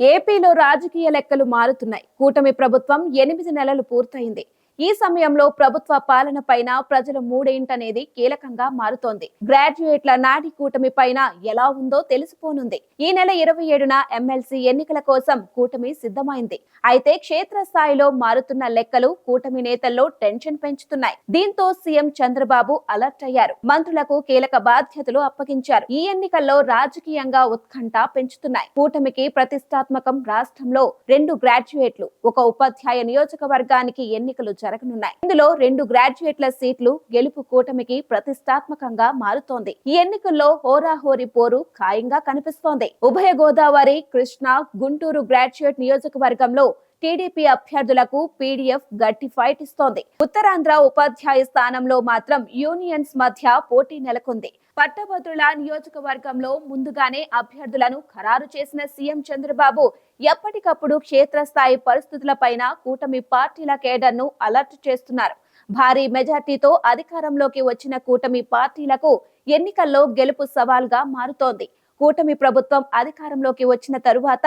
ఏపీలో రాజకీయ లెక్కలు మారుతున్నాయి. కూటమి ప్రభుత్వం ఎనిమిది నెలలు పూర్తయింది. ఈ సమయంలో ప్రభుత్వ పాలన పైన ప్రజల మూడేంటనేది కీలకంగా మారుతోంది. గ్రాడ్యుయేట్ల నాటి కూటమి పైన ఎలా ఉందో తెలిసిపోనుంది. ఈ నెల ఇరవై ఏడున ఎమ్మెల్సీ ఎన్నికల కోసం కూటమి సిద్ధమైంది. అయితే క్షేత్రస్థాయిలో మారుతున్న లెక్కలు కూటమి నేతల్లో టెన్షన్ పెంచుతున్నాయి. దీంతో సీఎం చంద్రబాబు అలర్ట్ అయ్యారు. మంత్రులకు కీలక బాధ్యతలు అప్పగించారు. ఈ ఎన్నికల్లో రాజకీయంగా ఉత్కంఠ పెంచుతున్నాయి. కూటమికి ప్రతిష్టాత్మకం రాష్ట్రంలో రెండు గ్రాడ్యుయేట్లు ఒక ఉపాధ్యాయ నియోజకవర్గానికి ఎన్నికలు జరగనున్నాయి. ఇందులో రెండు గ్రాడ్యుయేట్ల సీట్లు గెలుపు కూటమికి ప్రతిష్టాత్మకంగా మారుతోంది. ఈ ఎన్నికల్లో హోరాహోరీ పోరు ఖాయంగా కనిపిస్తోంది. ఉభయ గోదావరి కృష్ణా గుంటూరు గ్రాడ్యుయేట్ నియోజకవర్గంలో టీడీపీ అభ్యర్థులకు పీడీఎఫ్ గట్టి ఫైట్ ఇస్తోంది. ఉత్తరాంధ్ర ఉపాధ్యాయ స్థానంలో మాత్రం యూనియన్స్ మధ్య పోటీ నెలకొంది. పట్టభద్రుల నియోజకవర్గంలో ముందుగానే అభ్యర్థులను ఖరారు చేసిన సీఎం చంద్రబాబు ఎప్పటికప్పుడు క్షేత్రస్థాయి పరిస్థితులపైన కూటమి పార్టీల కేడర్ను అలర్ట్ చేస్తున్నారు. భారీ మెజార్టీతో అధికారంలోకి వచ్చిన కూటమి పార్టీలకు ఎన్నికల్లో గెలుపు సవాల్గా మారుతోంది. కూటమి ప్రభుత్వం అధికారంలోకి వచ్చిన తరువాత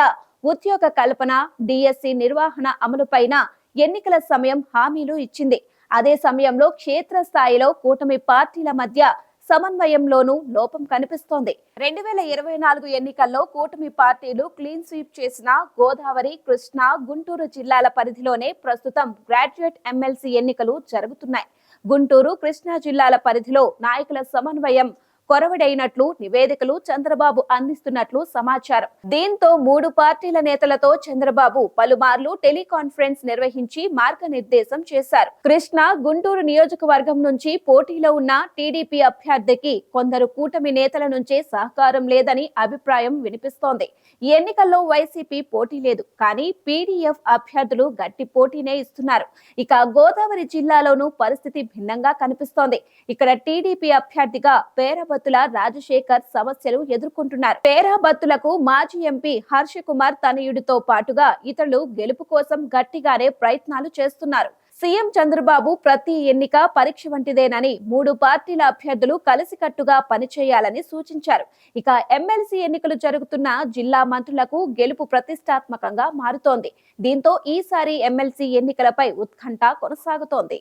ఉద్యోగ కల్పన డిఎస్సి నిర్వహణ అమలుపైన ఎన్నికల సమయం హామీలు ఇచ్చింది. అదే సమయంలో క్షేత్రస్థాయిలో కూటమి పార్టీల మధ్య సమన్వయంలోనూ లోపం కనిపిస్తోంది. రెండు వేల ఇరవై నాలుగు ఎన్నికల్లో కూటమి పార్టీలు క్లీన్ స్వీప్ చేసిన గోదావరి కృష్ణా గుంటూరు జిల్లాల పరిధిలోనే ప్రస్తుతం గ్రాడ్యుయేట్ ఎమ్మెల్సీ ఎన్నికలు జరుగుతున్నాయి. గుంటూరు కృష్ణా జిల్లాల పరిధిలో నాయకుల సమన్వయం కొరవడైనట్లు నివేదికలు చంద్రబాబు అందిస్తున్నట్లు సమాచారం. దీంతో మూడు పార్టీల నేతలతో చంద్రబాబు పలుమార్లు టెలికాన్ఫరెన్స్ నిర్వహించి మార్గనిర్దేశం చేశారు. కృష్ణ గుంటూరు నియోజకవర్గం నుంచి పోటీలో ఉన్న టీడీపీ అభ్యర్థికి కొందరు కూటమి నేతల నుంచే సహకారం లేదని అభిప్రాయం వినిపిస్తోంది. ఈ ఎన్నికల్లో వైసీపీ పోటీ లేదు కానీ పీడీఎఫ్ అభ్యర్థులు గట్టి పోటీనే ఇస్తున్నారు. ఇక గోదావరి జిల్లాలోనూ పరిస్థితి భిన్నంగా కనిపిస్తోంది. ఇక్కడ టీడీపీ అభ్యర్థిగా పేరబ పేరాబత్తుల రాజశేఖర్ సమస్యలు ఎదుర్కొంటున్నారు. పేరాబత్తులకు మాజీ ఎంపీ హర్ష కుమార్ తనయుడితో పాటుగా ఇతరులు గెలుపు కోసం గట్టిగానే ప్రయత్నాలు చేస్తున్నారు. సీఎం చంద్రబాబు ప్రతి ఎన్నిక పరీక్ష వంటిదేనని మూడు పార్టీల అభ్యర్థులు కలిసికట్టుగా పనిచేయాలని సూచించారు. ఇక ఎమ్మెల్సీ ఎన్నికలు జరుగుతున్న జిల్లా మంత్రులకు గెలుపు ప్రతిష్టాత్మకంగా మారుతోంది. దీంతో ఈసారి ఎమ్మెల్సీ ఎన్నికలపై ఉత్కంఠ కొనసాగుతోంది.